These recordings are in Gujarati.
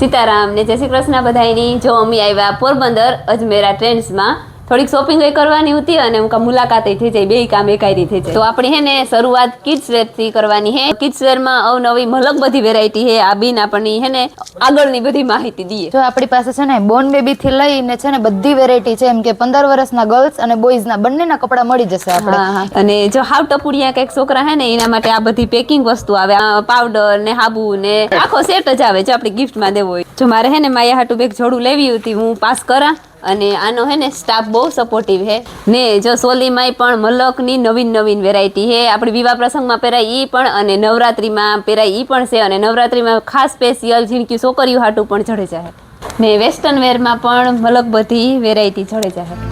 સીતારામ ને જય શ્રી કૃષ્ણ બધાયની. જો અમે આવ્યા પોરબંદર અજમેરા ટ્રેન્ડ્સમાં થોડીક શોપિંગ કરવાની હતી અને મુલાકાત થઈ જાય બે કામ એકાયરી થઈ જાય તો આપણે હે ને શરૂઆત કિડ્સ વેરથી કરવાની હે. કિડ્સ વેરમાં અવનવી મલક બધી વેરાયટી હે. આ બીન આપણની હે ને આગળની બધી માહિતી દઈએ. જો આપણી પાસે છે ને બોર્ન બેબી થી લઈને છે ને બધી વેરાયટી છે એમ કે પંદર વર્ષના ગર્લ્સ અને બોયઝ ના બંનેના કપડા મળી જશે આપણે. અને જો હાવ ટપુડિયા કંઈક છોકરા હે ને એના માટે આ બધી પેકિંગ વસ્તુ આવે. પાવડર ને હાબુ ને આખો સેટ જ આવે જો આપણે ગિફ્ટમાં દેવો હોય. જો મારે હે ને માયા હાટુ બેગ જોડું લેવી હતી હું પાસ કરા. અને આનો હે ને સ્ટાફ બહુ સપોર્ટિવ હે. ને જો સોલીમાંય પણ મલકની નવીન નવીન વેરાયટી હે. આપણે વિવાહ પ્રસંગમાં પહેરાય એ પણ અને નવરાત્રિમાં પહેરાય એ પણ છે અને નવરાત્રિમાં ખાસ સ્પેશિયલ ઝીણક્યું છોકરીઓ હાટું પણ ચડે જાય ને વેસ્ટર્ન વેરમાં પણ મલક બધી વેરાયટી ચડે જાય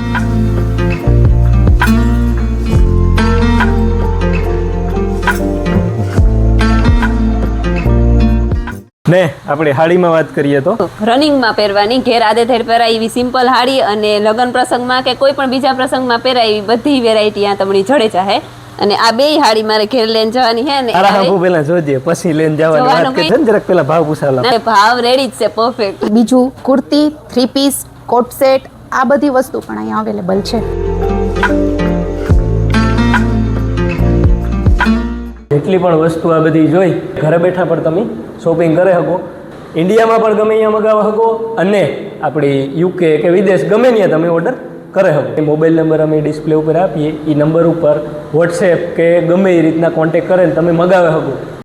ને આપણે હાડીમાં વાત કરીએ તો. રનિંગમાં પહેરવાની ઘેર આદે થેર પહેરાય એવી સિમ્પલ હાડી અને લગ્ન પ્રસંગમાં કે કોઈ પણ બીજા પ્રસંગમાં પહેરાય એવી બધી વેરાયટી આ તમને જડે ચાહે. અને આ બે હાડી મારે ઘેર લઈને જવાની હે ને તારા હાબુ પેલા જોજે પછી લઈને જવાની વાત કે છે જરાક પેલા ભાવ પૂછાલા. ભાવ રેડી જ છે પરફેક્ટ બીજું kurti three piece coat set આ બધી વસ્તુ પણ અહીંયા અવેલેબલ છે. જેટલી પણ વસ્તુ આ બધી જોઈ, ઘરે બેઠા પણ તમે શોપિંગ કરી શકો. ઇન્ડિયામાં પણ ગમે અહીંયા મગાવવા શકો અને આપણી યુકે કે વિદેશ ગમે ત્યાં તમે ઓર્ડર કરી શકો. મોબાઈલ નંબર અમે ડિસ્પ્લે ઉપર આપીએ, એ નંબર ઉપર વોટ્સએપ કે ગમે એ રીતના કોન્ટેક કરે તમે મગાવી શકો.